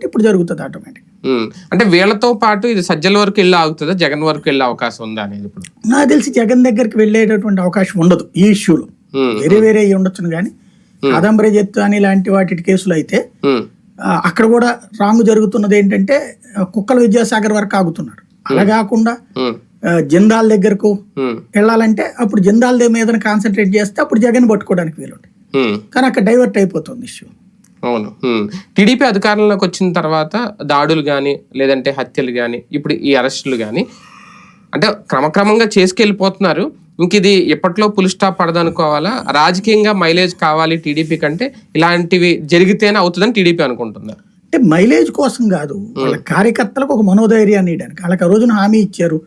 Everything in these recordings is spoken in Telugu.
కాబట్టి ఇప్పుడు జరుగుతుంది ఆటోమేటిక్. అంటే వీళ్ళతో పాటు ఇది సజ్జల వరకు వెళ్ళి ఆగుతుందా? జగన్ వరకు వెళ్ళే అవకాశం ఉందా అనేది ఇప్పుడు? నాకు తెలిసి జగన్ దగ్గరికి వెళ్ళేటటువంటి అవకాశం ఉండదు ఈ ఇష్యూలో. వేరే వేరే అయ్యి ఉండొచ్చును కానీ కాదంబరి జత్తు అని ఇలాంటి వాటి కేసులు అయితే అక్కడ కూడా రాంగ్ జరుగుతున్నది ఏంటంటే కుక్కల విద్యాసాగర్ వరకు ఆగుతున్నారు. అలా కాకుండా జిందాల్ దగ్గరకు. వెళ్ళాలంటే అప్పుడు జిందాల్ మీద కాన్సన్ట్రేట్ చేస్తే అప్పుడు జగన్ పట్టుకోవడానికి వీలుంటుంది. కానీ అక్కడ డైవర్ట్ అయిపోతుంది ఇష్యూ అవును. టీడీపీ అధికారంలోకి వచ్చిన తర్వాత దాడులు కానీ లేదంటే హత్యలు కానీ ఇప్పుడు ఈ అరెస్టులు కానీ అంటే క్రమక్రమంగా చేసుకెళ్ళిపోతున్నారు. ఇంక ఇది ఎప్పట్లో పులి స్టాప్ పడదనుకోవాలా? రాజకీయంగా మైలేజ్ కావాలి టీడీపీ కంటే? ఇలాంటివి జరిగితేనే అవుతుందని టీడీపీ అనుకుంటున్నారు అంటే మైలేజ్ కోసం కాదు. వాళ్ళ కార్యకర్తలకు ఒక మనోధైర్యాన్ని ఇవ్వడానికి. వాళ్ళకి ఆ రోజున హామీ ఇచ్చారు.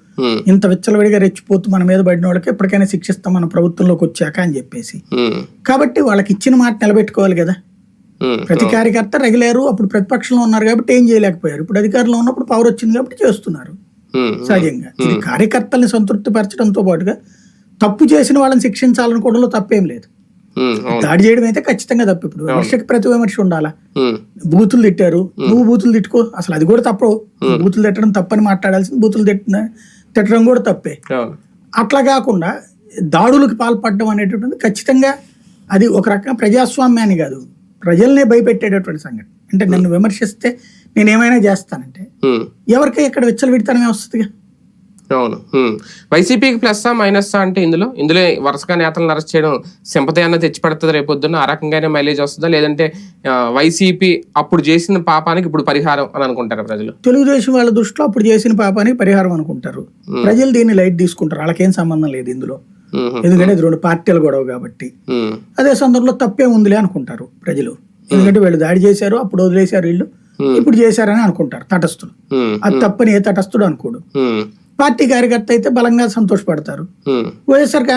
ఇంత విచ్చలవిడిగా రెచ్చిపోతూ మన మీద పడిన వాళ్ళకి ఎప్పటికైనా శిక్షిస్తాం మన ప్రభుత్వంలోకి వచ్చాక అని చెప్పేసి. కాబట్టి వాళ్ళకి ఇచ్చిన మాట నిలబెట్టుకోవాలి కదా. ప్రతి కార్యకర్త రగిలారు అప్పుడు ప్రతిపక్షంలో ఉన్నారు కాబట్టి ఏం చేయలేకపోయారు. ఇప్పుడు అధికారంలో ఉన్నప్పుడు పవర్ వచ్చింది కాబట్టి చేస్తున్నారు. సహజంగా. ఇది కార్యకర్తల్ని సంతృప్తి పరచడంతో పాటుగా తప్పు చేసిన వాళ్ళని శిక్షించాలనుకోవడంలో తప్పేం లేదు. దాడి చేయడం అయితే ఖచ్చితంగా తప్పు. ఇప్పుడు విమర్శకు ప్రతి విమర్శ ఉండాలా. బూతులు తిట్టారు. నువ్వు బూతులు తిట్టుకో. అసలు అది కూడా తప్పు. బూతులు తిట్టడం తప్పని మాట్లాడాల్సింది బూతులు తిట్టిన తిట్టడం కూడా తప్పే. అట్లా కాకుండా దాడులకు పాల్పడడం అనేటటువంటిది ఖచ్చితంగా అది ఒక రకంగా ప్రజాస్వామ్యాన్ని కాదు. ప్రజల్నే భయపెట్టేటటువంటి సంఘటన. అంటే నన్ను విమర్శిస్తే నేను ఏమైనా చేస్తానంటే ఉమ్. ఎవరికి ఇక్కడ విచ్చలవిడితనమే వస్తుందిగా? అవును. ఉమ్. వైసీపీకి ప్లస్ మైనస్ అంటే ఇందులో? ఇందులో వరుసగా నేతలను అరెస్ట్ చేయడం సింపతి అన్న తెచ్చి పెడుతుంది రేపొద్దున ఆ రకంగానే మైలేజ్ వస్తుందా? లేదంటే వైసీపీ అప్పుడు చేసిన పాపానికి ఇప్పుడు పరిహారం అని అనుకుంటారు ప్రజలు? తెలుగుదేశం వాళ్ళ దృష్టిలో అప్పుడు చేసిన పాపానికి పరిహారం అనుకుంటారు. ప్రజలు దీన్ని లైట్ తీసుకుంటారు. వాళ్ళకేం సంబంధం లేదు ఇందులో. ఎందుకంటే ఇది రెండు పార్టీల గొడవ కాబట్టి. అదే సందర్భంలో తప్పే ఉందిలే అనుకుంటారు ప్రజలు. ఎందుకంటే వీళ్ళు దాడి చేశారు అప్పుడు వదిలేశారు వీళ్ళు. ఇప్పుడు చేశారని అనుకుంటారు తటస్థులు. ఉమ్. అది తప్పని ఏ తటస్థుడు అనుకోడు. పార్టీ కార్యకర్త అయితే బలంగా సంతోషపడతారు. వైఎస్ఆర్ కాంగ్రెస్